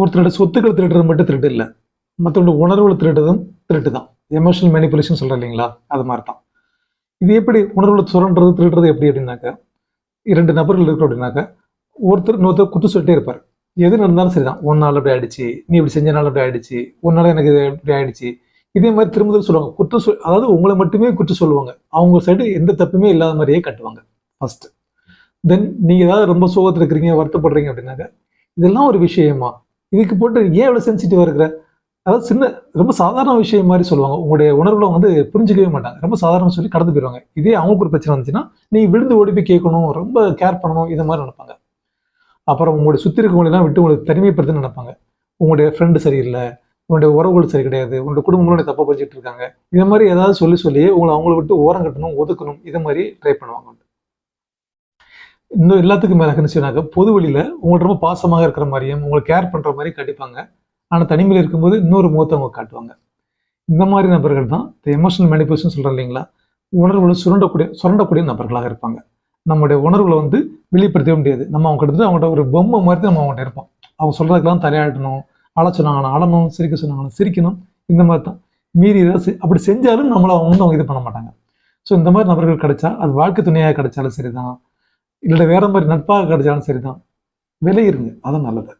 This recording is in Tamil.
ஒருத்தரோட சொத்துக்களை திருடுறது மட்டும் திருட்டு இல்லை. மற்றவங்களோட உணர்வுகளை திருடுறதும் திருட்டு தான் எமோஷனல் மேனிப்புலேஷன் சொல்கிறேன் இல்லைங்களா? அது மாதிரி தான் இது எப்படி உணர்வுகளை சுரண்டுறது திருடுறது எப்படி அப்படின்னாக்கா இரண்டு நபர்கள் இருக்கிறோம் அப்படின்னாக்கா ஒருத்தர் இன்னொருத்தர் குத்து சொல்லிட்டே இருப்பார். எது நடந்தாலும் சரிதான். நாள் அப்படி ஆயிடுச்சு. நீ இப்படி செஞ்சனால அப்படி ஆயிடுச்சு. உன்னால எனக்கு இது இப்படி ஆயிடுச்சு. இதே மாதிரி திரும்ப திரும்ப சொல்லுவாங்க. குற்றம் சொல் அதாவது உங்களை மட்டுமே குற்றம் சொல்லுவாங்க. அவங்க சைடு எந்த தப்புமே இல்லாத மாதிரியே கட்டுவாங்க. ஃபர்ஸ்ட் தென் நீங்கள் ஏதாவது ரொம்ப சோகத்தில் இருக்கிறீங்க வருத்தப்படுறீங்க அப்படின்னாக்க இதெல்லாம் ஒரு விஷயமா? இதுக்கு போட்டு ஏன் இவ்வளோ சென்சிட்டிவாக இருக்கிற? அதாவது சின்ன ரொம்ப சாதாரண விஷயம் மாதிரி சொல்லுவாங்க. உங்களுடைய உணர்வுகளை வந்து புரிஞ்சிக்கவே மாட்டாங்க. ரொம்ப சாதாரண சொல்லி கடந்து போயிடுவாங்க இதே அவங்களுக்கு ஒரு பிரச்சனை வந்துச்சுன்னா நீ விழுந்து ஓடி போய் கேட்கணும் ரொம்ப கேர் பண்ணணும் இதை மாதிரி நினைப்பாங்க. அப்புறம் உங்களுடைய சுற்றி இருக்கவங்களெல்லாம் விட்டு உங்களுக்கு தனிமைப்படுத்துன்னு நினைப்பாங்க. உங்களுடைய ஃப்ரெண்டு சரியில்லை உங்களுடைய உறவுகள் சரி கிடையாது உங்களுடைய குடும்பங்களோட தப்பா படிச்சுட்டு இருக்காங்க. இதை மாதிரி ஏதாவது சொல்லி சொல்லி உங்களை அவங்கள விட்டு ஓரம் கட்டணும் ஒதுக்கணும் இதை மாதிரி ட்ரை பண்ணுவாங்க. இன்னும் எல்லாத்துக்கும் மேலே என்ன செய்வாங்க பொது வழியில் உங்கள்ட்ட ரொம்ப பாசமாக இருக்கிற மாதிரியும் உங்களை கேர் பண்ணுற மாதிரி கண்டிப்பாங்க. ஆனால் தனிமையில் இருக்கும்போது இன்னொரு முகத்தை அவங்க காட்டுவாங்க. இந்த மாதிரி நபர்கள் தான் இந்த எமோஷனல் மேனிபுலேஷன் சொல்கிறோம் இல்லைங்களா? உணர்வுகளை சுரண்டக்கூடிய சுரண்டக்கூடிய நபர்களாக இருப்பாங்க. நம்முடைய உணர்வுகளை வந்து வெளிப்படுத்தவே முடியாது. நம்ம அவங்க கிட்ட அவங்கள்ட்ட ஒரு பொம்மை மாதிரி தான் நம்ம அவங்கள்ட்ட இருப்போம். அவங்க சொல்கிறதுக்கெல்லாம் தலையாட்டணும் அழ சொன்னாங்கன்னா அழணும் சிரிக்க சொன்னாங்கன்னா சிரிக்கணும். இந்த மாதிரி தான். மீறி ஏதாவது அப்படி செஞ்சாலும் நம்மளை அவங்க வந்து அவங்க இது பண்ண மாட்டாங்க. ஸோ இந்த மாதிரி நபர்கள் கிடைச்சா அது வாழ்க்கை துணையாக கிடைச்சாலும் சரிதான். இல்லை வேற மாதிரி நட்பாக கிடைச்சாலும் சரிதான். விலையிருங்க அதான் நல்லது.